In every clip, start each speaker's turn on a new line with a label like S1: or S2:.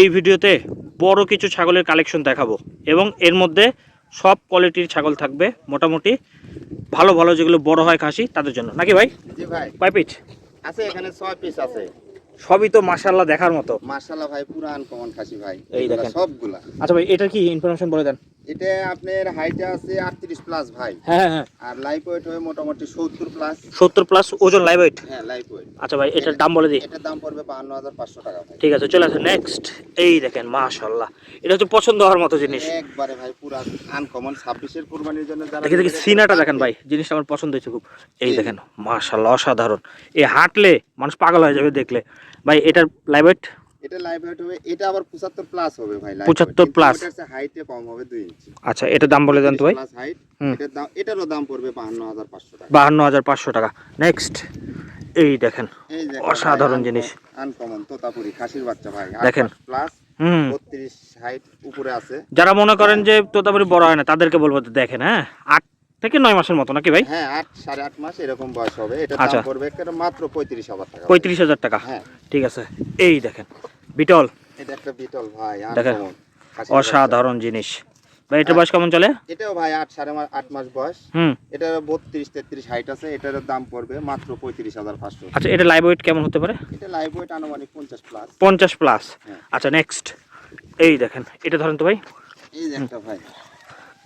S1: এই ভিডিওতে বড় কিছু ছাগলের কালেকশন দেখাবো এবং এর মধ্যে সব কোয়ালিটির ছাগল থাকবে মোটামুটি। ভালো ভালো যেগুলো বড় হয় খাসি তাদের জন্য। নাকি ভাই?
S2: জি ভাই।
S1: কয় পিস
S2: আছে এখানে ছয় পিস আছে।
S1: সবই তো মাশাআল্লাহ দেখার মতো।
S2: মার্শাল্লাহ ভাই পুরান কমন খাসি ভাই।
S1: এই দেখেন।
S2: সবগুলা।
S1: আচ্ছা ভাই এটার কি ইনফরমেশন বলে দেন?
S2: এটা আপনার হাইটে আছে আটত্রিশ প্লাস ভাই।
S1: হ্যাঁ হ্যাঁ।
S2: আর লাইফ ওয়েট হয়ে মোটামুটি সত্তর প্লাস
S1: সত্তর প্লাস ওজন লাইভ ওয়েট
S2: হ্যাঁ লাইফ ওয়েট
S1: আচ্ছা ভাই এটার দাম বলে দিই।
S2: এটার দাম পড়বে বাহান্ন হাজার পাঁচশো টাকা ভাই।
S1: ঠিক আছে চলে আসে নেক্সট এই দেখেন মাশাল্লাহ এটা হচ্ছে পছন্দ হওয়ার মতো জিনিস।
S2: একবারে ভাই পুরো আনকমন ছাব্বিশের কোরবানির জন্য যারা
S1: দেখি দেখি সিনাটা দেখেন ভাই জিনিসটা আমার পছন্দ হয়েছে খুব। এই। দেখেন মাশাল্লাহ অসাধারণ। এ হাঁটলে মানুষ পাগল হয়ে যাবে দেখলে। ভাই এটার লাইভ ওয়েট
S2: এটা ওয়েট হবে এটা আবার পঁচাত্তর প্লাস হবে ভাই
S1: 75 plus।
S2: হাইটে কম হবে ইঞ্চি
S1: আচ্ছা এটার দাম বলে দেন তো ভাই।
S2: প্লাস হাইট এটার দাম এটারও দাম পড়বে টাকা।
S1: নেক্সট এই দেখেন অসাধারণ জিনিস।
S2: আনকমন তোতাপুরি খাসির বাচ্চা ভাই
S1: দেখেন।
S2: প্লাস বত্রিশ হাইট উপরে আছে।
S1: যারা মনে করেন যে তোতাপুরি বড় হয় না তাদেরকে বলব দেখেন হ্যাঁ আট থেকে নয় মাসের মতো নাকি ভাই?
S2: হ্যাঁ আট সাড়ে আট মাস এরকম বয়স হবে। এটা
S1: আচ্ছা।
S2: দাম পড়বে একেবারে মাত্র পঁয়ত্রিশ হাজার টাকা।
S1: পঁয়ত্রিশ হাজার টাকা।
S2: হ্যাঁ।
S1: ঠিক আছে। এই দেখেন বিটল?
S2: এটা একটা বিটল ভাই
S1: দেখেন। অসাধারণ জিনিস। ভাই এটার বয়স কেমন চলে?
S2: এটাও ভাই আট সাড়ে আট মাস বয়স।
S1: হুম।
S2: এটার বত্রিশ তেত্রিশ হাইট আছে এটার দাম পড়বে মাত্র পঁয়ত্রিশ হাজার পাঁচশো।
S1: আচ্ছা এটা লাইভ ওয়েট কেমন হতে পারে?
S2: এটা লাইভ ওয়েট আনুমানিক পঞ্চাশ প্লাস
S1: পঞ্চাশ প্লাস
S2: হ্যাঁ।
S1: আচ্ছা নেক্সট এই দেখেন এটা ধরেন তো ভাই।
S2: এই একটা ভাই।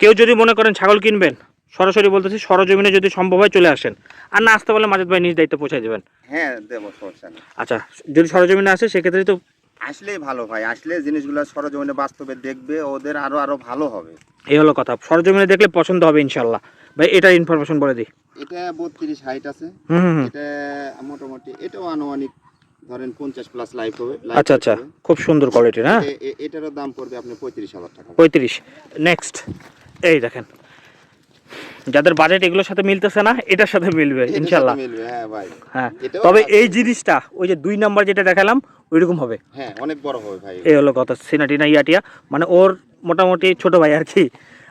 S1: কেউ যদি মনে করেন ছাগল কিনবেন সরাসরি বলতেছি সরজমিনে যদি সম্ভব হয় চলে আসেন। আর না আসতে পারলে মাজেদ ভাই নিজ দায়িত্ব পৌঁছায় দেবেন।
S2: হ্যাঁ দেবো সমস্যা
S1: আচ্ছা যদি সরজমিনে আসে সেক্ষেত্রে তো
S2: আসলেই ভালো ভাই আসলে জিনিসগুলো সরজমিনে বাস্তবে দেখবে ওদের আরও আরও ভালো হবে।
S1: এই হলো কথা সরজমিনে দেখলে পছন্দ হবে ইনশাল্লাহ। ভাই এটার ইনফরমেশন বলে দিই।
S2: এটা বত্রিশ হাইট আছে। এটা মোটামুটি এটাও আনুমানিক ধরেন পঞ্চাশ প্লাস লাইফ হবে
S1: আচ্ছা আচ্ছা খুব সুন্দর কোয়ালিটির হ্যাঁ
S2: এ- এ- এটারও দাম পড়বে আপনি পঁয়ত্রিশ হাজার টাকা।
S1: পঁয়ত্রিশ নেক্সট এই দেখেন যাদের বাজেট এগুলোর সাথে মিলতেছে না এটার সাথে মিলবে ইনশাল্লাহ।
S2: মিলবে হ্যাঁ ভাই।
S1: হ্যাঁ তবে এই জিনিসটা ওই যে দুই নাম্বার যেটা দেখালাম ওইরকম হবে।
S2: হ্যাঁ অনেক বড় হবে ভাই।
S1: এই হলো কথা সিনাটিনা ইয়াটিয়া। মানে ওর মোটামুটি ছোট ভাই আর কি।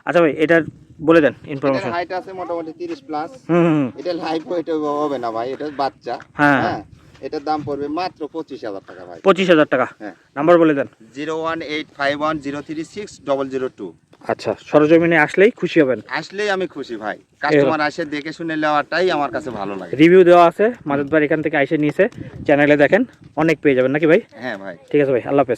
S1: আচ্ছা ভাই এটার বলে দেন ইনফরমেশন
S2: হাইট আছে মোটামুটি তিরিশ প্লাস
S1: হুম।
S2: এটা লাইফ ওয়েট হবে না ভাই এটা বাচ্চা।
S1: হ্যাঁ।
S2: হ্যাঁ এটার দাম পড়বে মাত্র পঁচিশ হাজার টাকা ভাই।
S1: পঁচিশ হাজার টাকা।
S2: হ্যাঁ।
S1: নাম্বার বলে দেন।
S2: Zero one eight five one zero three six double zero two.
S1: আচ্ছা সরজমিনে আসলেই খুশি হবেন?
S2: আসলেই আমি খুশি ভাই। কাস্টমার আসে দেখে শুনে নেওয়াটাই আমার কাছে ভালো লাগে।
S1: রিভিউ দেওয়া আছে মাজেদ ভাই এখান থেকে আইসে নিয়েছে। চ্যানেলে দেখেন অনেক পেয়ে যাবেন নাকি ভাই?
S2: হ্যাঁ ভাই।
S1: ঠিক আছে ভাই আল্লাহ হাফেজ।